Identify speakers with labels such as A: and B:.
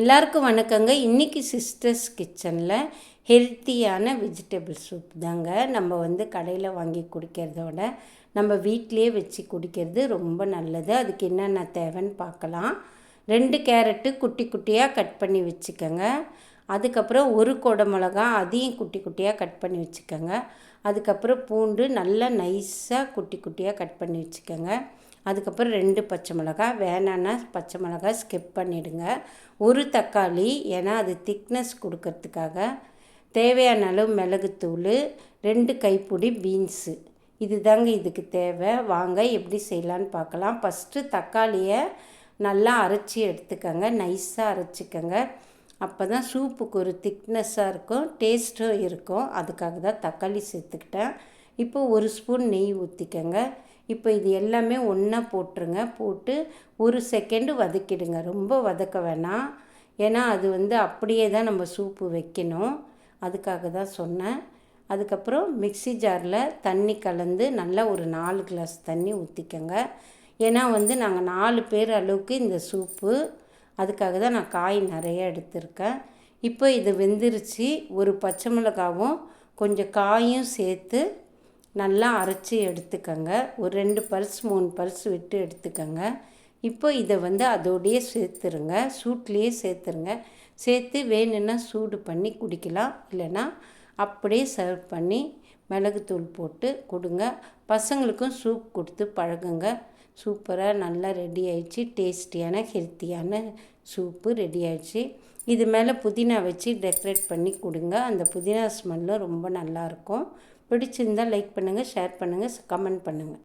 A: எல்லாருக்கும் வணக்கங்க. இன்றைக்கி சிஸ்டர்ஸ் கிச்சனில் ஹெல்த்தியான வெஜிடபிள் சூப் தாங்க. நம்ம வந்து கடையில் வாங்கி குடிக்கிறதோட நம்ம வீட்டிலே வச்சு குடிக்கிறது ரொம்ப நல்லது. அதுக்கு என்னென்ன தேவைன்னு பார்க்கலாம். ரெண்டு கேரட்டு குட்டி குட்டியாக கட் பண்ணி வச்சுக்கோங்க. அதுக்கப்புறம் ஒரு கொடை மிளகா அதையும் குட்டி குட்டியாக கட் பண்ணி வச்சுக்கோங்க. அதுக்கப்புறம் பூண்டு நல்லா நைஸாக குட்டி குட்டியாக கட் பண்ணி வச்சுக்கோங்க. அதுக்கப்புறம் ரெண்டு பச்சை மிளகா வேணான்னா பச்சை மிளகா ஸ்கிப் பண்ணிவிடுங்க ஒரு தக்காளி ஏன்னா அது திக்னஸ் கொடுக்கறதுக்காக. தேவையான அளவு மிளகுத்தூள் ரெண்டு கைப்பிடி பீன்ஸு. இது தாங்க இதுக்கு தேவை. வாங்க எப்படி செய்யலான்னு பார்க்கலாம். ஃபஸ்ட்டு தக்காளியை நல்லா அரைச்சி எடுத்துக்கோங்க. நைஸாக அரைச்சிக்கோங்க. அப்போ தான் சூப்புக்கு ஒரு திக்னஸ்ஸாக இருக்கும் டேஸ்ட்டும் இருக்கும். அதுக்காக தான் தக்காளி சேர்த்துக்கிட்டேன். இப்போ ஒரு ஸ்பூன் நெய் ஊற்றிக்கோங்க இப்போ இது எல்லாமே ஒன்றா போட்டுருங்க. போட்டு ஒரு செகண்டு வதக்கிடுங்க. ரொம்ப வதக்க வேணாம். ஏன்னா அது வந்து அப்படியே தான் நம்ம சூப்பு வைக்கணும். அதுக்காக தான் சொன்னேன். அதுக்கப்புறம் மிக்சி ஜாரில் தண்ணி கலந்து நல்லா ஒரு நாலு கிளாஸ் தண்ணி ஊற்றிக்கோங்க ஏன்னா வந்து நாங்கள் நாலு பேர் அளவுக்கு இந்த சூப்பு அதுக்காக தான் நான் காய் நிறைய எடுத்திருக்கேன். இப்போ இது வெந்துருச்சு. ஒரு பச்சை மிளகாவும் கொஞ்சம் காயும் சேர்த்து நல்லா அரைச்சி எடுத்துக்கோங்க. ஒரு ரெண்டு பல்ஸ் மூணு பல்ஸ் விட்டு எடுத்துக்கோங்க. இப்போ இதை வந்து அதோடையே சேர்த்துருங்க. சூட்லேயே சேர்த்துருங்க. சேர்த்து வேணும்னா சூடு பண்ணி குடிக்கலாம். இல்லைன்னா அப்படியே சர்வ் பண்ணி மிளகுத்தூள் போட்டு கொடுங்க. பசங்களுக்கும் சூப் கொடுத்து பழகுங்க. சூப்பராக நல்லா ரெடி ஆயிடுச்சு. டேஸ்டியான ஹெல்த்தியான சூப்பு ரெடி ஆயிடுச்சு. இது மேலே புதினா வச்சு டெக்கரேட் பண்ணி கொடுங்க. அந்த புதினா ஸ்மெல்லும் ரொம்ப நல்லாயிருக்கும் பிடிச்சிருந்தால் லைக் பண்ணுங்கள் ஷேர் பண்ணுங்கள் கமெண்ட் பண்ணுங்கள்